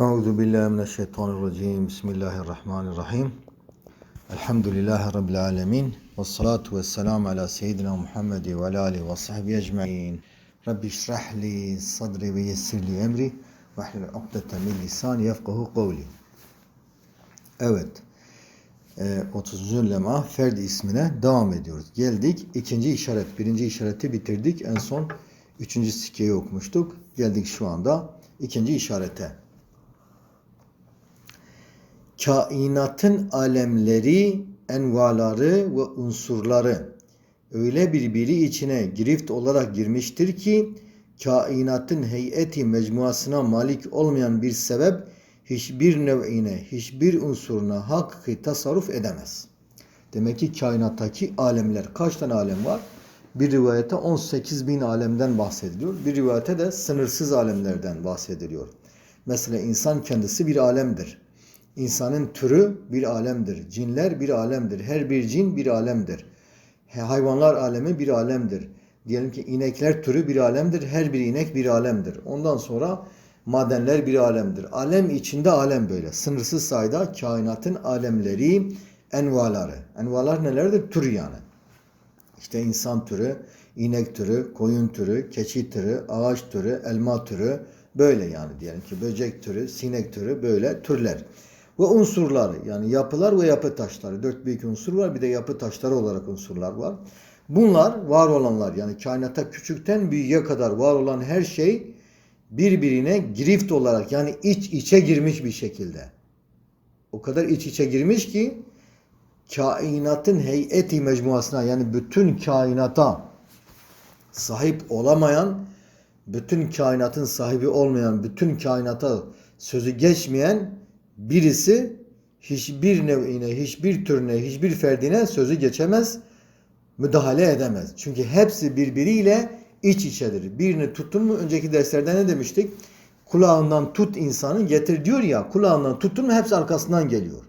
Euzu billahi mineşşeytanirracim. Bismillahirrahmanirrahim. Elhamdülillahi rabbil alamin. Ves salatu vesselam ala seyyidina Muhammed ve ala alihi ve sahbihi ecmaîn. Rabbi şrah li sadri ve yessir li emri ve hlul ukdeten min lisani yefkahu kavli. Evet. e, 30. lema Ferdi ismine devam ediyoruz. Geldik ikinci işaret. Birinci işareti bitirdik. En son üçüncü sikeyi okumuştuk. Geldik şu anda ikinci işarete. Kainatın alemleri, envaları ve unsurları öyle birbiri içine girift olarak girmiştir ki kainatın heyeti mecmuasına malik olmayan bir sebep hiçbir nev'ine, hiçbir unsuruna hakkı tasarruf edemez. Demek ki kainattaki alemler, kaç tane alem var? Bir rivayete 18 bin alemden bahsediliyor. Bir rivayete de sınırsız alemlerden bahsediliyor. Mesela insan kendisi bir alemdir. İnsanın türü bir alemdir. Cinler bir alemdir. Her bir cin bir alemdir. Hayvanlar alemi bir alemdir. Diyelim ki inekler türü bir alemdir. Her bir inek bir alemdir. Ondan sonra madenler bir alemdir. Alem içinde alem böyle. Sınırsız sayıda kainatın alemleri, envaları. Envalar nelerdir? Tür yani. İşte insan türü, inek türü, koyun türü, keçi türü, ağaç türü, elma türü böyle yani diyelim ki böcek türü, sinek türü böyle türler. Ve unsurları yani yapılar ve yapı taşları. Dört büyük unsur var bir de yapı taşları olarak unsurlar var. Bunlar var olanlar yani kainata küçükten büyüğe kadar var olan her şey birbirine girift olarak yani iç içe girmiş bir şekilde. O kadar iç içe girmiş ki kainatın heyeti mecmuasına yani bütün kainata sahip olamayan, bütün kainatın sahibi olmayan, bütün kainata sözü geçmeyen birisi hiçbir nev'ine, hiçbir türüne, hiçbir ferdine sözü geçemez, müdahale edemez. Çünkü hepsi birbiriyle iç içedir. Birini tuttun mu önceki derslerde ne demiştik? Kulağından tut insanı getir diyor ya kulağından tuttun mu hepsi arkasından geliyor.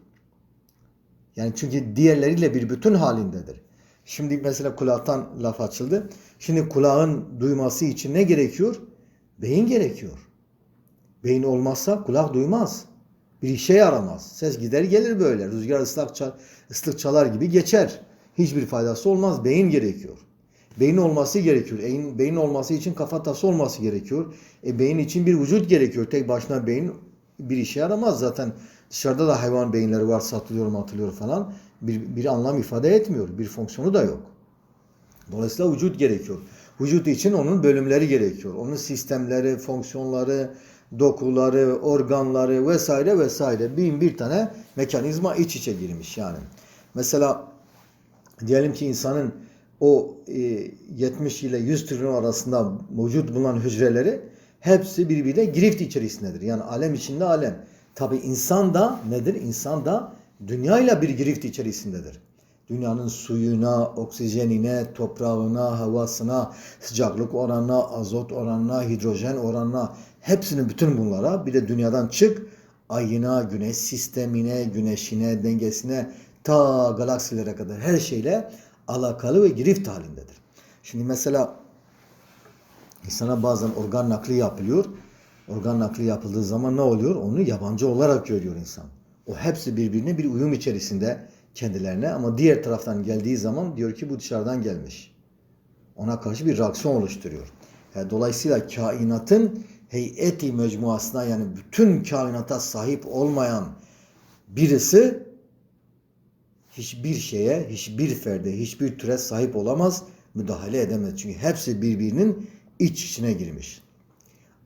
Yani çünkü diğerleriyle bir bütün halindedir. Şimdi mesela kulaktan laf açıldı. Şimdi kulağın duyması için ne gerekiyor? Beyin gerekiyor. Beyin olmazsa kulak duymaz. Bir işe yaramaz. Ses gider gelir böyle. Rüzgar ıslak çal, ıslık çalar gibi geçer. Hiçbir faydası olmaz. Beyin gerekiyor. Beyin olması gerekiyor. Beyin, beyin olması için kafatası olması gerekiyor. E, beyin için bir vücut gerekiyor. Tek başına beyin bir işe yaramaz. Zaten dışarıda da hayvan beyinleri var satılıyor atılıyor falan. Bir, bir anlam ifade etmiyor. Bir fonksiyonu da yok. Dolayısıyla vücut gerekiyor. Vücut için onun bölümleri gerekiyor. Onun sistemleri, fonksiyonları, dokuları, organları vesaire vesaire bin bir tane mekanizma iç içe girmiş yani. Mesela diyelim ki insanın o e, 70 ile 100 trilyon arasında mevcut bulunan hücreleri hepsi birbirine girift içerisindedir. Yani alem içinde alem. Tabi insan da nedir? İnsan da dünyayla bir girift içerisindedir. Dünyanın suyuna, oksijenine, toprağına, havasına, sıcaklık oranına, azot oranına, hidrojen oranına hepsini bütün bunlara bir de dünyadan çık ayına, güneş sistemine, güneşine, dengesine ta galaksilere kadar her şeyle alakalı ve girift halindedir. Şimdi mesela insana bazen organ nakli yapılıyor. Organ nakli yapıldığı zaman ne oluyor? Onu yabancı olarak görüyor insan. O hepsi birbirine bir uyum içerisinde kendilerine ama diğer taraftan geldiği zaman diyor ki bu dışarıdan gelmiş. Ona karşı bir reaksiyon oluşturuyor. Yani dolayısıyla kainatın heyeti mecmuasına yani bütün kainata sahip olmayan birisi hiçbir şeye, hiçbir ferde, hiçbir türe sahip olamaz, müdahale edemez. Çünkü hepsi birbirinin iç içine girmiş.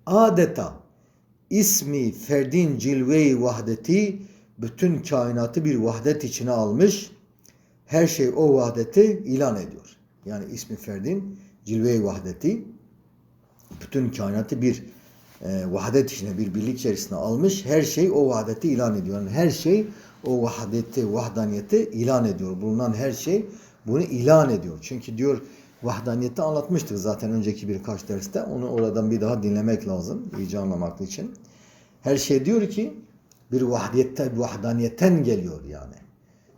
Adeta ismi ferdin cilve-i vahdeti bütün kainatı bir vahdet içine almış. Her şey o vahdeti ilan ediyor. Yani ismi ferdin cilve-i vahdeti bütün kainatı bir e, vahdet içine, bir birlik içerisine almış. Her şey o vahdeti ilan ediyor. Yani her şey o vahdeti, vahdaniyeti ilan ediyor. Bulunan her şey bunu ilan ediyor. Çünkü diyor vahdaniyeti anlatmıştık zaten önceki birkaç derste. Onu oradan bir daha dinlemek lazım. iyice anlamak için. Her şey diyor ki bir vahdiyette, bir vahdaniyetten geliyor yani.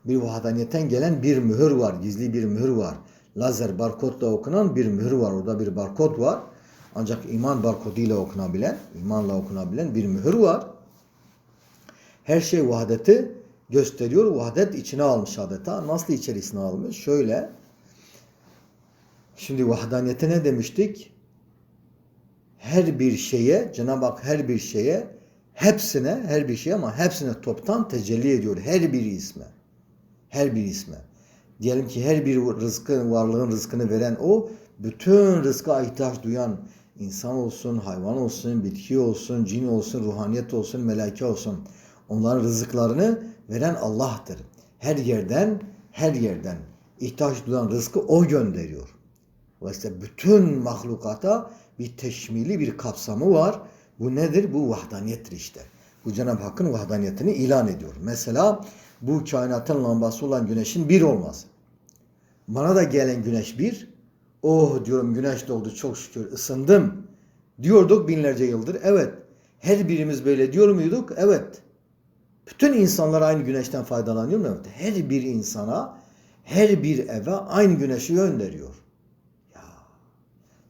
Bir vahdaniyetten gelen bir mühür var. Gizli bir mühür var. Lazer barkodla okunan bir mühür var. Orada bir barkod var. Ancak iman barkoduyla okunabilen, imanla okunabilen bir mühür var. Her şey vahdeti gösteriyor. Vahdet içine almış adeta. Nasıl içerisine almış? Şöyle. Şimdi vahdaniyete ne demiştik? Her bir şeye, Cenab-ı Hak her bir şeye, hepsine, her bir şeye ama hepsine toptan tecelli ediyor. Her bir isme. Her bir isme. Diyelim ki her bir rızkın, varlığın rızkını veren o, bütün rızka ihtiyaç duyan insan olsun, hayvan olsun, bitki olsun, cin olsun, ruhaniyet olsun, meleke olsun. Onların rızıklarını veren Allah'tır. Her yerden, her yerden ihtiyaç duyan rızkı o gönderiyor. Dolayısıyla bütün mahlukata bir teşmili bir kapsamı var. Bu nedir? Bu vahdaniyettir işte. Bu Cenab-ı Hakk'ın vahdaniyetini ilan ediyor. Mesela bu kainatın lambası olan güneşin bir olması. Bana da gelen güneş bir. Oh diyorum güneş doğdu çok şükür ısındım. Diyorduk binlerce yıldır. Evet. Her birimiz böyle diyor muyduk? Evet. Bütün insanlar aynı güneşten faydalanıyor mu? Evet. Her bir insana, her bir eve aynı güneşi gönderiyor. Ya.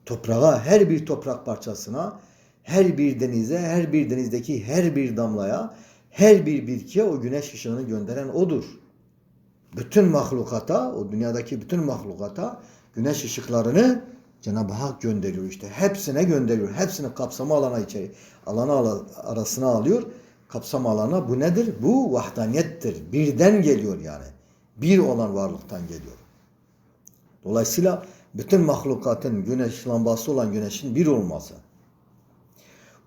Toprağa, her bir toprak parçasına, her bir denize, her bir denizdeki her bir damlaya, her bir bitkiye o güneş ışığını gönderen odur. Bütün mahlukata, o dünyadaki bütün mahlukata güneş ışıklarını Cenab-ı Hak gönderiyor işte. Hepsine gönderiyor. Hepsini kapsama alana içeri, alana arasına alıyor. Kapsama alana bu nedir? Bu vahdaniyettir. Birden geliyor yani. Bir olan varlıktan geliyor. Dolayısıyla bütün mahlukatın güneş lambası olan güneşin bir olması.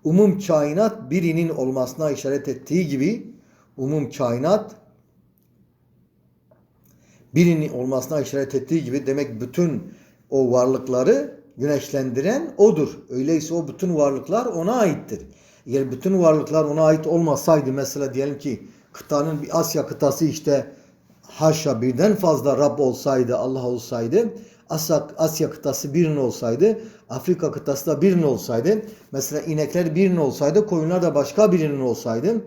Umum kainat birinin olmasına işaret ettiği gibi umum kainat birinin olmasına işaret ettiği gibi demek bütün o varlıkları güneşlendiren odur. Öyleyse o bütün varlıklar ona aittir. Eğer bütün varlıklar ona ait olmasaydı mesela diyelim ki kıtanın bir Asya kıtası işte haşa birden fazla Rab olsaydı, Allah olsaydı, Asya, Asya kıtası birinin olsaydı, Afrika kıtası da birinin olsaydı, mesela inekler birinin olsaydı, koyunlar da başka birinin olsaydı,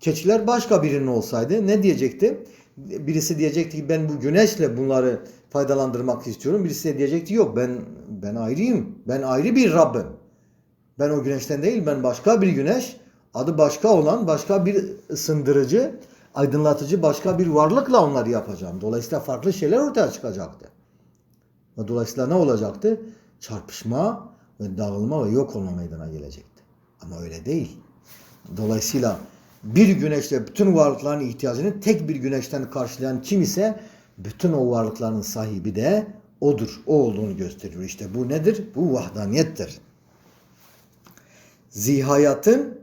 keçiler başka birinin olsaydı ne diyecekti? Birisi diyecekti ki ben bu güneşle bunları faydalandırmak istiyorum. Birisi de diyecekti yok ben ben ayrıyım. Ben ayrı bir Rabbim. Ben o güneşten değil ben başka bir güneş. Adı başka olan başka bir ısındırıcı, aydınlatıcı başka bir varlıkla onları yapacağım. Dolayısıyla farklı şeyler ortaya çıkacaktı. Dolayısıyla ne olacaktı? Çarpışma ve dağılma ve yok olma meydana gelecekti. Ama öyle değil. Dolayısıyla bir güneşle bütün varlıkların ihtiyacını tek bir güneşten karşılayan kim ise bütün o varlıkların sahibi de odur. O olduğunu gösteriyor. İşte bu nedir? Bu vahdaniyettir. Zihayatın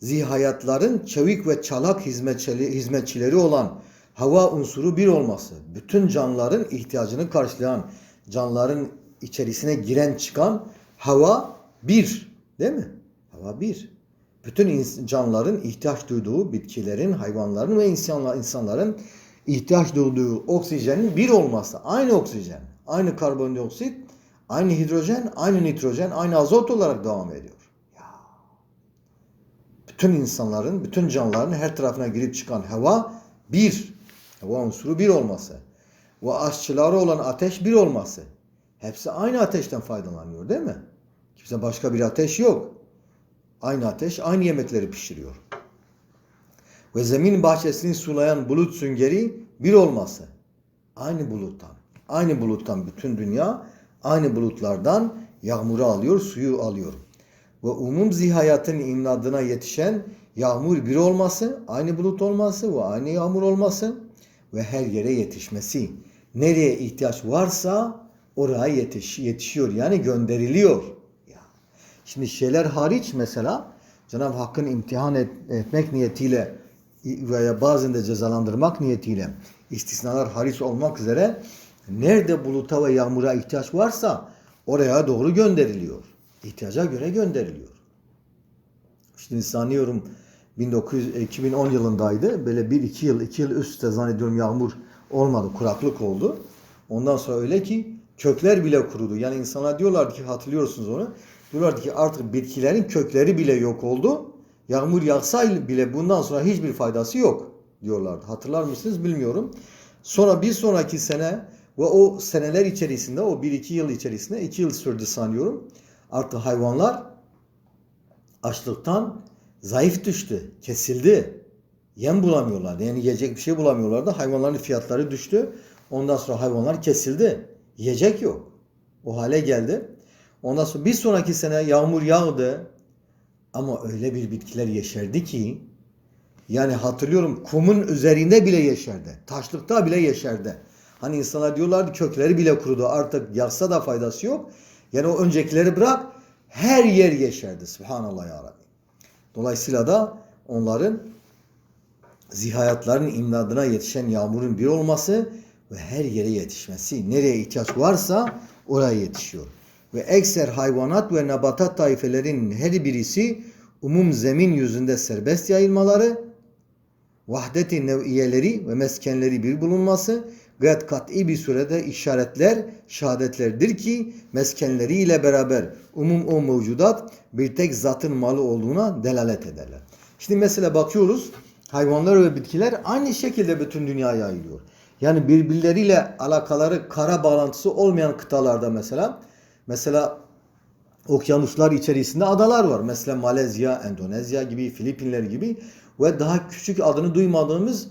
zihayatların çevik ve çalak hizmetçileri olan hava unsuru bir olması, bütün canlıların ihtiyacını karşılayan, canlıların içerisine giren çıkan hava bir. Değil mi? Hava bir. Bütün canlıların ihtiyaç duyduğu bitkilerin, hayvanların ve insanlar, insanların ihtiyaç duyduğu oksijenin bir olması. Aynı oksijen, aynı karbondioksit, aynı hidrojen, aynı nitrojen, aynı azot olarak devam ediyor. Ya. Bütün insanların, bütün canlıların her tarafına girip çıkan hava bir. Hava unsuru bir olması. Ve aşçıları olan ateş bir olması. Hepsi aynı ateşten faydalanıyor değil mi? Kimse başka bir ateş yok. Aynı ateş aynı yemekleri pişiriyor. Ve zemin bahçesini sulayan bulut süngeri bir olması. Aynı buluttan. Aynı buluttan bütün dünya aynı bulutlardan yağmuru alıyor, suyu alıyor. Ve umum zihayatın imdadına yetişen yağmur bir olması, aynı bulut olması ve aynı yağmur olması ve her yere yetişmesi. Nereye ihtiyaç varsa oraya yetiş, yetişiyor yani gönderiliyor. Şimdi şeyler hariç mesela Cenab-ı Hakk'ın imtihan et, etmek niyetiyle veya bazen de cezalandırmak niyetiyle istisnalar hariç olmak üzere nerede buluta ve yağmura ihtiyaç varsa oraya doğru gönderiliyor. İhtiyaca göre gönderiliyor. Şimdi sanıyorum 1900, 2010 yılındaydı. Böyle bir iki yıl, iki yıl üst üste zannediyorum yağmur olmadı. Kuraklık oldu. Ondan sonra öyle ki kökler bile kurudu. Yani insanlar diyorlardı ki hatırlıyorsunuz onu. Diyorlardı ki artık bitkilerin kökleri bile yok oldu. Yağmur yağsa bile bundan sonra hiçbir faydası yok diyorlardı. Hatırlar mısınız bilmiyorum. Sonra bir sonraki sene ve o seneler içerisinde o bir iki yıl içerisinde iki yıl sürdü sanıyorum. Artık hayvanlar açlıktan zayıf düştü, kesildi. Yem bulamıyorlardı. Yani yiyecek bir şey bulamıyorlardı. Hayvanların fiyatları düştü. Ondan sonra hayvanlar kesildi. Yiyecek yok. O hale geldi. Ondan sonra bir sonraki sene yağmur yağdı. Ama öyle bir bitkiler yeşerdi ki yani hatırlıyorum kumun üzerinde bile yeşerdi. Taşlıkta bile yeşerdi. Hani insanlar diyorlardı kökleri bile kurudu. Artık yaksa da faydası yok. Yani o öncekileri bırak her yer yeşerdi. Subhanallah ya Rabbi. Dolayısıyla da onların zihayatların imdadına yetişen yağmurun bir olması ve her yere yetişmesi. Nereye ihtiyaç varsa oraya yetişiyor. Ve ekser hayvanat ve nabatat taifelerinin her birisi umum zemin yüzünde serbest yayılmaları, vahdeti nev'iyeleri ve meskenleri bir bulunması gayet kat'i bir sürede işaretler, şehadetlerdir ki meskenleriyle beraber umum o mevcudat bir tek zatın malı olduğuna delalet ederler. Şimdi mesela bakıyoruz hayvanlar ve bitkiler aynı şekilde bütün dünyaya yayılıyor. Yani birbirleriyle alakaları kara bağlantısı olmayan kıtalarda mesela mesela okyanuslar içerisinde adalar var. Mesela Malezya, Endonezya gibi, Filipinler gibi ve daha küçük adını duymadığımız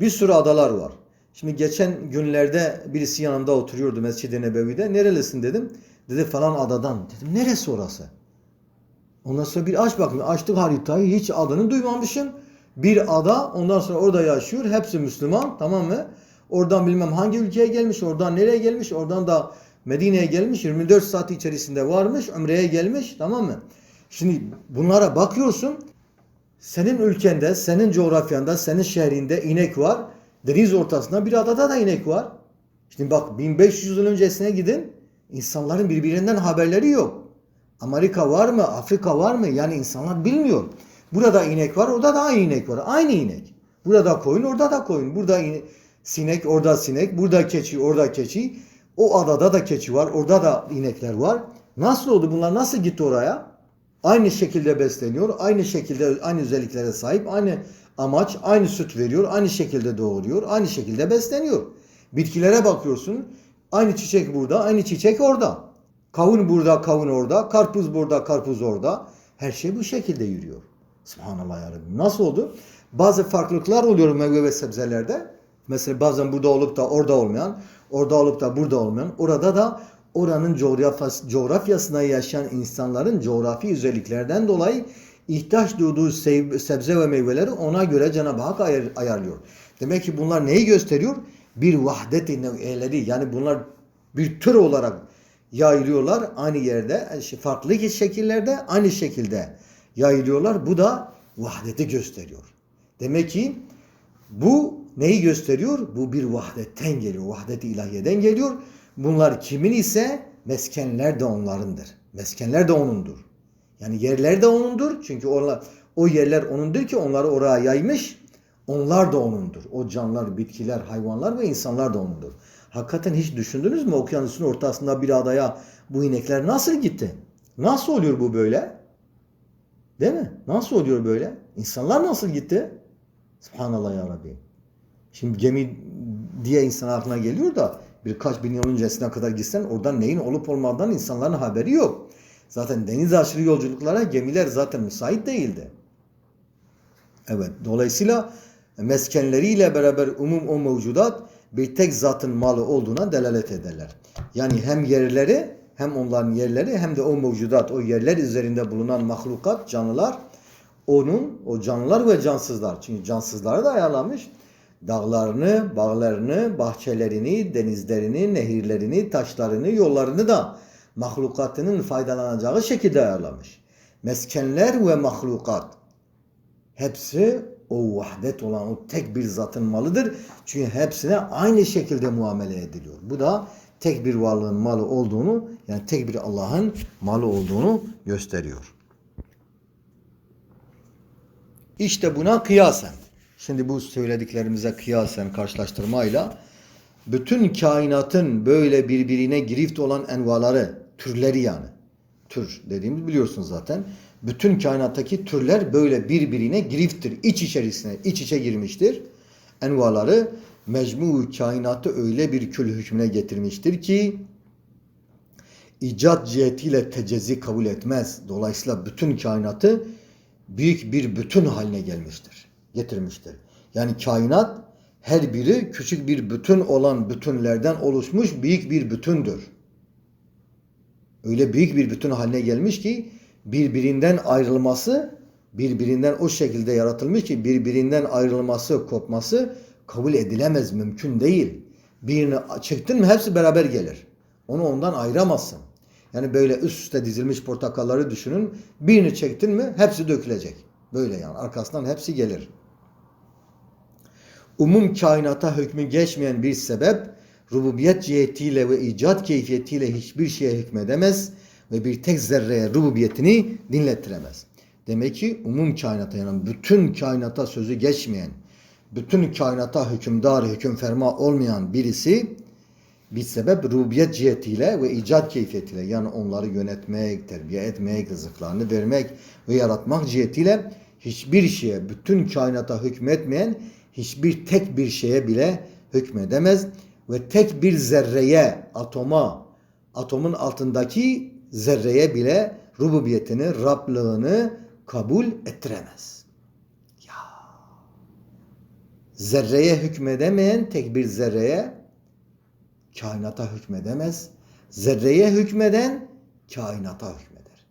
bir sürü adalar var. Şimdi geçen günlerde birisi yanımda oturuyordu Mescid-i Nebevi'de. Nerelisin dedim. Dedi falan adadan. Dedim neresi orası? Ondan sonra bir aç bakayım. Açtık haritayı. Hiç adını duymamışım. Bir ada. Ondan sonra orada yaşıyor. Hepsi Müslüman. Tamam mı? Oradan bilmem hangi ülkeye gelmiş. Oradan nereye gelmiş. Oradan da Medine'ye gelmiş. 24 saat içerisinde varmış. Ömre'ye gelmiş. Tamam mı? Şimdi bunlara bakıyorsun. Senin ülkende, senin coğrafyanda, senin şehrinde inek var. Deniz ortasında bir adada da inek var. Şimdi bak 1500 yıl öncesine gidin. İnsanların birbirinden haberleri yok. Amerika var mı? Afrika var mı? Yani insanlar bilmiyor. Burada inek var, orada da aynı inek var. Aynı inek. Burada koyun, orada da koyun. Burada inek, sinek, orada sinek. Burada keçi, orada keçi. O adada da keçi var, orada da inekler var. Nasıl oldu bunlar? Nasıl gitti oraya? Aynı şekilde besleniyor, aynı şekilde aynı özelliklere sahip, aynı amaç, aynı süt veriyor, aynı şekilde doğuruyor, aynı şekilde besleniyor. Bitkilere bakıyorsun, aynı çiçek burada, aynı çiçek orada. Kavun burada, kavun orada, karpuz burada, karpuz orada. Her şey bu şekilde yürüyor. Subhanallah ya Rabbi. Nasıl oldu? Bazı farklılıklar oluyor meyve ve sebzelerde. Mesela bazen burada olup da orada olmayan, orada olup da burada olmayan, orada da oranın coğrafyası, coğrafyasında yaşayan insanların coğrafi özelliklerden dolayı ihtiyaç duyduğu sebze ve meyveleri ona göre Cenab-ı Hak ayar, ayarlıyor. Demek ki bunlar neyi gösteriyor? Bir vahdet-i nev'iyeleri yani bunlar bir tür olarak yayılıyorlar aynı yerde farklı şekillerde aynı şekilde yayılıyorlar. Bu da vahdeti gösteriyor. Demek ki bu neyi gösteriyor? Bu bir vahdetten geliyor. Vahdet-i ilahiyeden geliyor. Bunlar kimin ise meskenler de onlarındır. Meskenler de onundur. Yani yerler de onundur. Çünkü onlar, o yerler onundur ki onları oraya yaymış. Onlar da onundur. O canlılar, bitkiler, hayvanlar ve insanlar da onundur. Hakikaten hiç düşündünüz mü okyanusun ortasında bir adaya bu inekler nasıl gitti? Nasıl oluyor bu böyle? Değil mi? Nasıl oluyor böyle? İnsanlar nasıl gitti? Subhanallah ya Rabbi. Şimdi gemi diye insan aklına geliyor da birkaç bin yıl öncesine kadar gitsen oradan neyin olup olmadığından insanların haberi yok. Zaten deniz aşırı yolculuklara gemiler zaten müsait değildi. Evet. Dolayısıyla meskenleriyle beraber umum o mevcudat bir tek zatın malı olduğuna delalet ederler. Yani hem yerleri hem onların yerleri hem de o mevcudat, o yerler üzerinde bulunan mahlukat, canlılar onun, o canlılar ve cansızlar. Çünkü cansızları da ayarlamış. Dağlarını, bağlarını, bahçelerini, denizlerini, nehirlerini, taşlarını, yollarını da mahlukatının faydalanacağı şekilde ayarlamış. Meskenler ve mahlukat hepsi o vahdet olan o tek bir zatın malıdır. Çünkü hepsine aynı şekilde muamele ediliyor. Bu da tek bir varlığın malı olduğunu yani tek bir Allah'ın malı olduğunu gösteriyor. İşte buna kıyasen. Şimdi bu söylediklerimize kıyasen karşılaştırmayla bütün kainatın böyle birbirine girift olan envaları, türleri yani. Tür dediğimiz biliyorsunuz zaten. Bütün kainattaki türler böyle birbirine girifttir. İç içerisine, iç içe girmiştir. Envaları mecmu kainatı öyle bir kül hükmüne getirmiştir ki icat cihetiyle tecezzi kabul etmez. Dolayısıyla bütün kainatı büyük bir bütün haline gelmiştir. Getirmiştir. Yani kainat her biri küçük bir bütün olan bütünlerden oluşmuş büyük bir bütündür. Öyle büyük bir bütün haline gelmiş ki birbirinden ayrılması birbirinden o şekilde yaratılmış ki birbirinden ayrılması, kopması kabul edilemez, mümkün değil. Birini çektin mi hepsi beraber gelir. Onu ondan ayıramazsın. Yani böyle üst üste dizilmiş portakalları düşünün. Birini çektin mi hepsi dökülecek. Böyle yani arkasından hepsi gelir. Umum kainata hükmü geçmeyen bir sebep rububiyet cihetiyle ve icat keyfiyetiyle hiçbir şeye hükmedemez ve bir tek zerreye rububiyetini dinlettiremez. Demek ki umum kainata yani bütün kainata sözü geçmeyen, bütün kainata hükümdar, hüküm ferma olmayan birisi bir sebep rububiyet cihetiyle ve icat keyfiyetiyle yani onları yönetmek, terbiye etmek, rızıklarını vermek ve yaratmak cihetiyle hiçbir şeye, bütün kainata hükmetmeyen hiçbir tek bir şeye bile hükmedemez ve tek bir zerreye, atoma, atomun altındaki zerreye bile rububiyetini, Rablığını kabul ettiremez. Ya. Zerreye hükmedemeyen tek bir zerreye kainata hükmedemez. Zerreye hükmeden kainata hükmeder.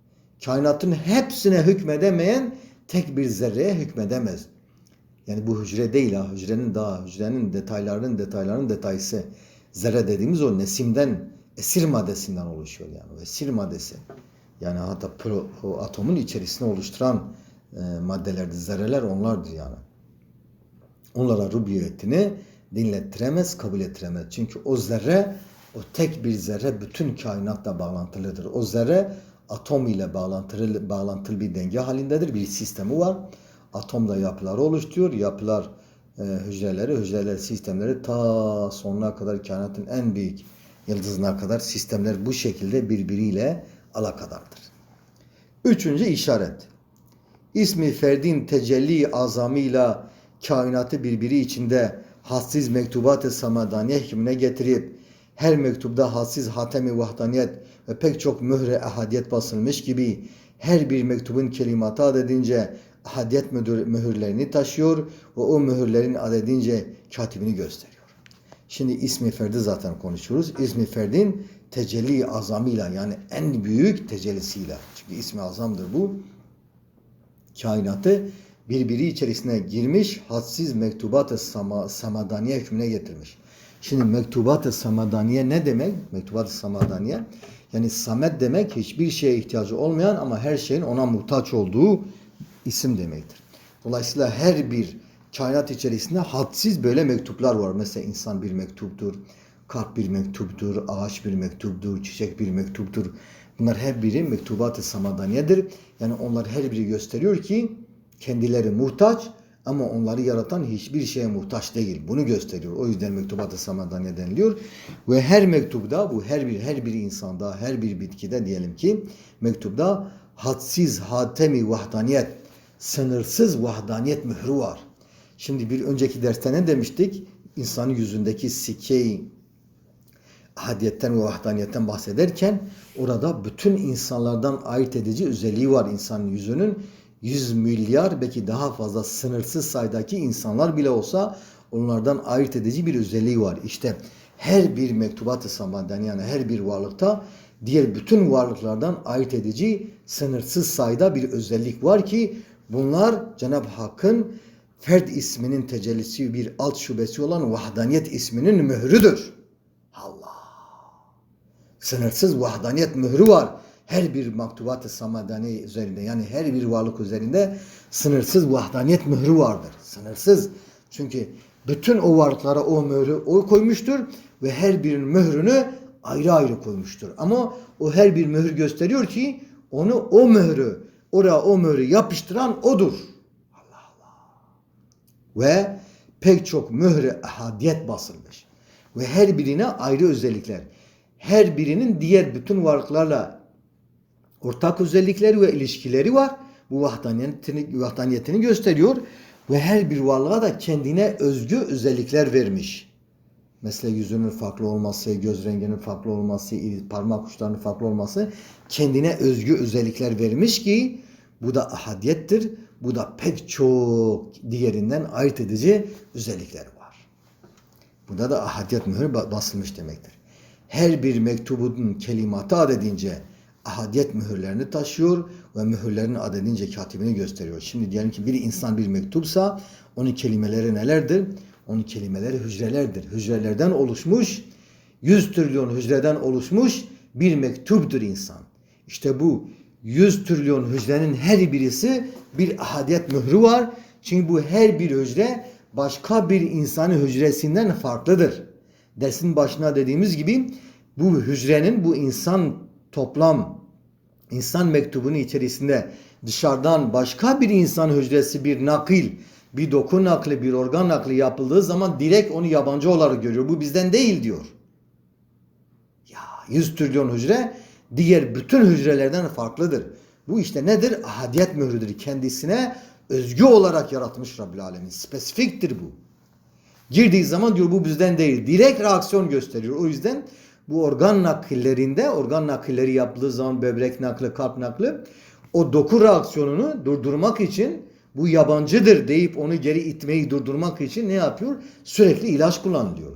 Kainatın hepsine hükmedemeyen tek bir zerreye hükmedemez. Yani bu hücre değil ha. Hücrenin daha, hücrenin detaylarının detaylarının detayısı. Zerre dediğimiz o nesimden, esir maddesinden oluşuyor yani. Esir maddesi. Yani hatta pro, o atomun içerisinde oluşturan e, maddelerdir, zerreler onlardır yani. Onlara rububiyetini dinlettiremez, kabul ettiremez. Çünkü o zerre, o tek bir zerre bütün kainatla bağlantılıdır. O zerre atom ile bağlantılı, bağlantılı bir denge halindedir. Bir sistemi var. Atomda yapıları oluşturuyor. Yapılar e, hücreleri, hücreler sistemleri ta sonuna kadar kainatın en büyük yıldızına kadar sistemler bu şekilde birbiriyle alakadardır. Üçüncü işaret. İsmi ferdin tecelli azamıyla kainatı birbiri içinde hassiz mektubat-ı samadaniye hükmüne getirip her mektupta hassiz hatemi vahdaniyet ve pek çok mühre ahadiyet basılmış gibi her bir mektubun kelimatı adedince ahadiyet mühürlerini taşıyor ve o mühürlerin adedince katibini gösteriyor. Şimdi ismi ferdi zaten konuşuyoruz. İsmi ferdin tecelli azamıyla yani en büyük tecellisiyle. Çünkü ismi azamdır bu. Kainatı birbiri içerisine girmiş hadsiz mektubat-ı sama, samadaniye hükmüne getirmiş. Şimdi mektubat-ı samadaniye ne demek? Mektubat-ı samadaniye yani samet demek hiçbir şeye ihtiyacı olmayan ama her şeyin ona muhtaç olduğu isim demektir. Dolayısıyla her bir kainat içerisinde hadsiz böyle mektuplar var. Mesela insan bir mektuptur, kalp bir mektuptur, ağaç bir mektuptur, çiçek bir mektuptur. Bunlar her biri mektubat-ı samadaniyedir. Yani onlar her biri gösteriyor ki kendileri muhtaç ama onları yaratan hiçbir şeye muhtaç değil. Bunu gösteriyor. O yüzden mektubat-ı samadaniye deniliyor. Ve her mektupta bu her bir her bir insanda, her bir bitkide diyelim ki mektupta hadsiz hatemi vahdaniyet, sınırsız vahdaniyet mührü var. Şimdi bir önceki derste ne demiştik? İnsanın yüzündeki sikeyi, ahadiyetten ve vahdaniyetten bahsederken orada bütün insanlardan ayırt edici özelliği var insanın yüzünün. 100 milyar belki daha fazla sınırsız sayıdaki insanlar bile olsa onlardan ayırt edici bir özelliği var. İşte her bir mektubat-ı samaden yani her bir varlıkta diğer bütün varlıklardan ayırt edici sınırsız sayıda bir özellik var ki bunlar Cenab-ı Hakk'ın Ferd isminin tecellisi bir alt şubesi olan vahdaniyet isminin mührüdür. Allah. Sınırsız vahdaniyet mührü var. Her bir maktubat-ı samadani üzerinde yani her bir varlık üzerinde sınırsız vahdaniyet mührü vardır. Sınırsız. Çünkü bütün o varlıklara o mührü o koymuştur ve her birinin mührünü ayrı ayrı koymuştur. Ama o her bir mühür gösteriyor ki onu o mührü oraya o mührü yapıştıran odur. Allah Allah. Ve pek çok mührü ahadiyet basılmış. Ve her birine ayrı özellikler. Her birinin diğer bütün varlıklarla ortak özellikleri ve ilişkileri var. Bu vahdaniyetini, vahdaniyetini gösteriyor. Ve her bir varlığa da kendine özgü özellikler vermiş. Mesela yüzünün farklı olması, göz renginin farklı olması, parmak uçlarının farklı olması kendine özgü özellikler vermiş ki bu da ahadiyettir. Bu da pek çok diğerinden ayırt edici özellikleri var. Bunda da ahadiyet mührü ba- basılmış demektir. Her bir mektubun kelimatı adedince ahadiyet mühürlerini taşıyor ve mühürlerin adedince katibini gösteriyor. Şimdi diyelim ki bir insan bir mektupsa onun kelimeleri nelerdir? Onun kelimeleri hücrelerdir. Hücrelerden oluşmuş, 100 trilyon hücreden oluşmuş bir mektuptur insan. İşte bu 100 trilyon hücrenin her birisi bir ahadiyet mührü var. Çünkü bu her bir hücre başka bir insanın hücresinden farklıdır. Dersin başına dediğimiz gibi bu hücrenin bu insan toplam insan mektubunun içerisinde dışarıdan başka bir insan hücresi bir nakil, bir doku nakli, bir organ nakli yapıldığı zaman direkt onu yabancı olarak görüyor. Bu bizden değil diyor. Ya 100 trilyon hücre diğer bütün hücrelerden farklıdır. Bu işte nedir? Ahadiyet mührüdür. Kendisine özgü olarak yaratmış Rabbil Alemin. Spesifiktir bu. Girdiği zaman diyor bu bizden değil. Direkt reaksiyon gösteriyor. O yüzden bu organ nakillerinde organ nakilleri yapıldığı zaman böbrek nakli, kalp nakli o doku reaksiyonunu durdurmak için bu yabancıdır deyip onu geri itmeyi durdurmak için ne yapıyor? Sürekli ilaç kullanılıyor.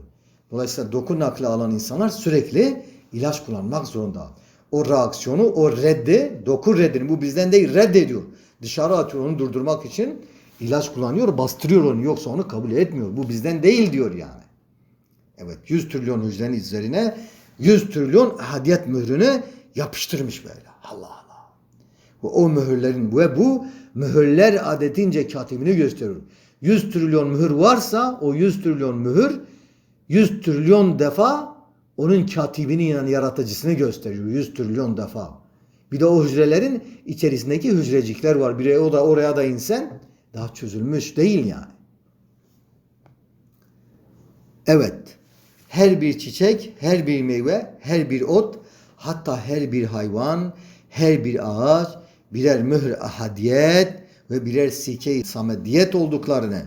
Dolayısıyla doku nakli alan insanlar sürekli ilaç kullanmak zorunda. O reaksiyonu, o reddi, doku reddini bu bizden değil reddediyor. Dışarı atıyor onu durdurmak için ilaç kullanıyor, bastırıyor onu yoksa onu kabul etmiyor. Bu bizden değil diyor yani. Evet 100 trilyon hücrenin üzerine 100 trilyon hadiyet mührünü yapıştırmış böyle. Allah. Ve o mühürlerin ve bu mühürler adetince katibini gösteriyor. 100 trilyon mühür varsa o 100 trilyon mühür 100 trilyon defa onun katibini yani yaratıcısını gösteriyor. 100 trilyon defa. Bir de o hücrelerin içerisindeki hücrecikler var. Bir de o da oraya da insen daha çözülmüş değil yani. Evet. Her bir çiçek, her bir meyve, her bir ot, hatta her bir hayvan, her bir ağaç birer mühr ahadiyet ve birer sike samediyet olduklarını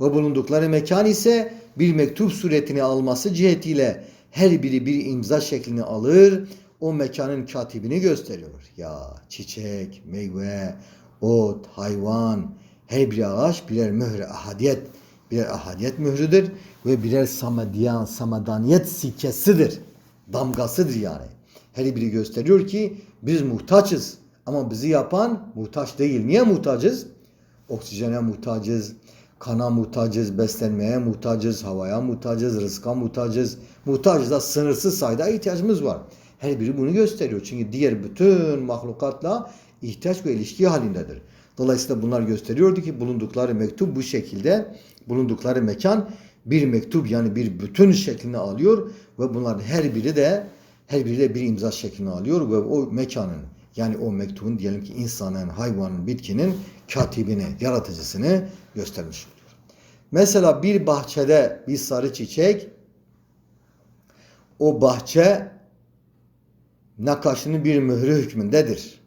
ve bulundukları mekan ise bir mektup suretini alması cihetiyle her biri bir imza şeklini alır, o mekanın katibini gösteriyor. Ya çiçek, meyve, ot, hayvan, her bir ağaç birer mühre ahadiyet, birer ahadiyet mührüdür ve birer samadiyan, samadaniyet sikesidir. Damgasıdır yani. Her biri gösteriyor ki biz muhtaçız. Ama bizi yapan muhtaç değil. Niye muhtacız? Oksijene muhtacız, kana muhtacız, beslenmeye muhtacız, havaya muhtacız, rızka muhtacız. Muhtacız da sınırsız sayıda ihtiyacımız var. Her biri bunu gösteriyor. Çünkü diğer bütün mahlukatla ihtiyaç ve ilişki halindedir. Dolayısıyla bunlar gösteriyordu ki bulundukları mektup bu şekilde, bulundukları mekan bir mektup yani bir bütün şeklini alıyor ve bunların her biri de her biri de bir imza şeklini alıyor ve o mekanın yani o mektubun diyelim ki insanın, hayvanın, bitkinin katibini, yaratıcısını göstermiş oluyor. Mesela bir bahçede bir sarı çiçek o bahçe nakaşının bir mührü hükmündedir.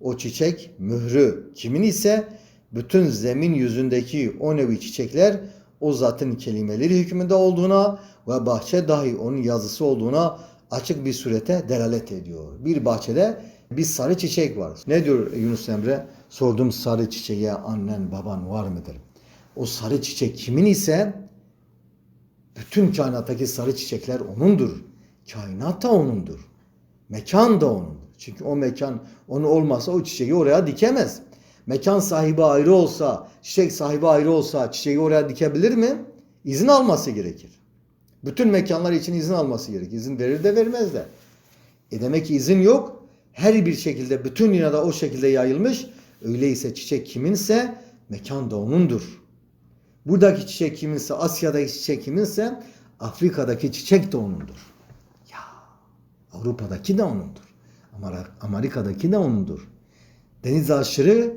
O çiçek mührü kimin ise bütün zemin yüzündeki o nevi çiçekler o zatın kelimeleri hükmünde olduğuna ve bahçe dahi onun yazısı olduğuna açık bir surete delalet ediyor. Bir bahçede bir sarı çiçek var. Ne diyor Yunus Emre? Sordum sarı çiçeğe annen baban var mıdır? O sarı çiçek kimin ise bütün kainattaki sarı çiçekler onundur. Kainat da onundur. Mekan da onundur. Çünkü o mekan onu olmasa o çiçeği oraya dikemez. Mekan sahibi ayrı olsa, çiçek sahibi ayrı olsa çiçeği oraya dikebilir mi? İzin alması gerekir. Bütün mekanlar için izin alması gerekir. İzin verir de vermez de. E demek ki izin yok. Her bir şekilde bütün dünyada o şekilde yayılmış. Öyleyse çiçek kiminse mekan da onundur. Buradaki çiçek kiminse, Asya'daki çiçek kiminse Afrika'daki çiçek de onundur. Ya Avrupa'daki de onundur. Amerika'daki de onundur. Deniz aşırı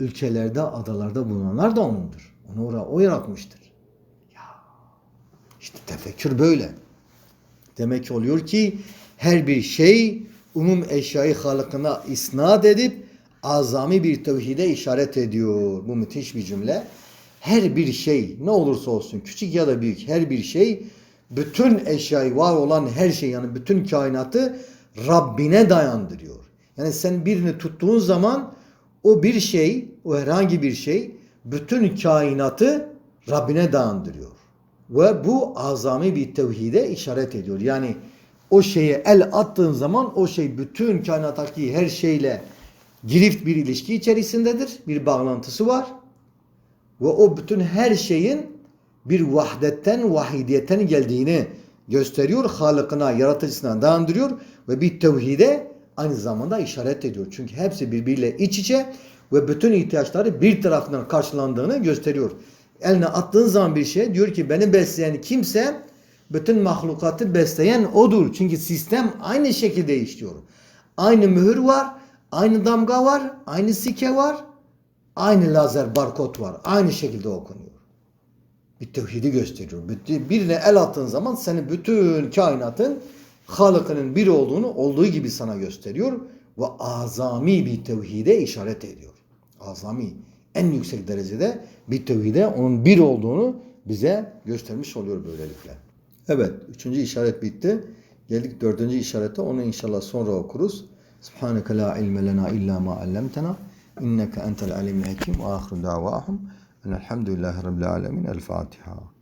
ülkelerde, adalarda bulunanlar da onundur. Onu oraya o yaratmıştır. Ya işte tefekkür böyle. Demek oluyor ki her bir şey umum eşyayı halıkına isnat edip azami bir tevhide işaret ediyor. Bu müthiş bir cümle. Her bir şey ne olursa olsun küçük ya da büyük her bir şey bütün eşyayı var olan her şey yani bütün kainatı Rabbine dayandırıyor. Yani sen birini tuttuğun zaman O bir şey, o herhangi bir şey bütün kainatı Rabbine dayandırıyor. Ve bu azami bir tevhide işaret ediyor. Yani o şeye el attığın zaman o şey bütün kainattaki her şeyle girift bir ilişki içerisindedir. Bir bağlantısı var. Ve o bütün her şeyin bir vahdetten, vahidiyetten geldiğini gösteriyor. Halıkına, yaratıcısına dayandırıyor ve bir tevhide aynı zamanda işaret ediyor. Çünkü hepsi birbiriyle iç içe ve bütün ihtiyaçları bir tarafından karşılandığını gösteriyor. Eline attığın zaman bir şey diyor ki beni besleyen kimse bütün mahlukatı besleyen odur. Çünkü sistem aynı şekilde işliyor. Aynı mühür var, aynı damga var, aynı sike var, aynı lazer barkod var. Aynı şekilde okunuyor. Bir tevhidi gösteriyor. Bir- Birine el attığın zaman seni bütün kainatın Halık'ının bir olduğunu olduğu gibi sana gösteriyor ve azami bir tevhide işaret ediyor. Azami en yüksek derecede bir tevhide onun bir olduğunu bize göstermiş oluyor böylelikle. Evet, üçüncü işaret bitti. Geldik dördüncü işarete. Onu inşallah sonra okuruz. Subhaneke la ilme lena illa ma allamtena. İnneke entel alimul hakim. Ve ahiru davahum. Elhamdülillahi Rabbil alemin. El Fatiha.